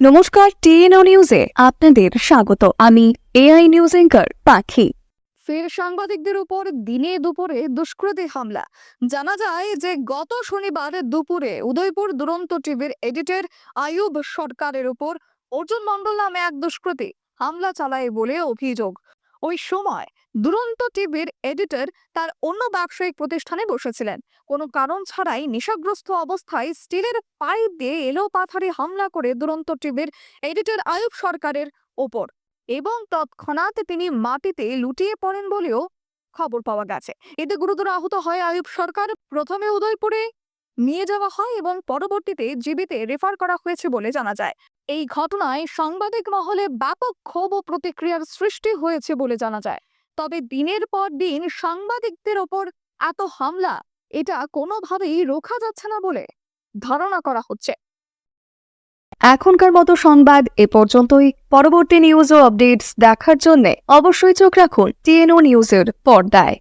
নমস্কার, টিএনও নিউজে আপনাদের স্বাগত। আমি এআই নিউজ এঙ্কার পাখি। ফের সাংবাদিকদের উপর দিনে দুপুরে দুষ্কৃতী হামলা। জানা যায় যে গত শনিবার দুপুরে উদয়পুর দুরন্ত টিভির এডিটর আয়ুব সরকারের উপর অর্জুন মণ্ডল নামে এক দুষ্কৃতী হামলা চালায় বলে অভিযোগ। ওই সময় দুরন্ত টিভির এডিটর তার অন্য ব্যবসায়িক প্রতিষ্ঠানে বসেছিলেন। কোনো কারণ ছাড়াই নেশাগ্রস্ত অবস্থায় স্টিলের পাইপ দিয়ে এলো পাথারে হামলা করে দুরন্ত টিভির এডিটর আয়ুব সরকারের ওপর এবং তৎক্ষণাৎ তিনি মাটিতে লুটিয়ে পড়েন বলেও খবর পাওয়া গেছে। এতে গুরুতর আহত হয় আয়ুব সরকার। প্রথমে উদয়পুরে নিয়ে যাওয়া হয় এবং পরবর্তীতে জীবিতে রেফার করা হয়েছে বলে জানা যায়। এই ঘটনায় সাংবাদিক মহলে ব্যাপক ক্ষোভ ও প্রতিক্রিয়ার সৃষ্টি হয়েছে বলে জানা যায়। তবে দিনের পর দিন সাংবাদিকদের ওপর এত হামলা, এটা কোনোভাবেই রোখা যাচ্ছে না বলে ধারণা করা হচ্ছে। এখনকার মতো সংবাদ এ পর্যন্তই। পরবর্তী নিউজ ও আপডেটস দেখার জন্য অবশ্যই চোখ রাখুন টিএনও নিউজের পর্দায়।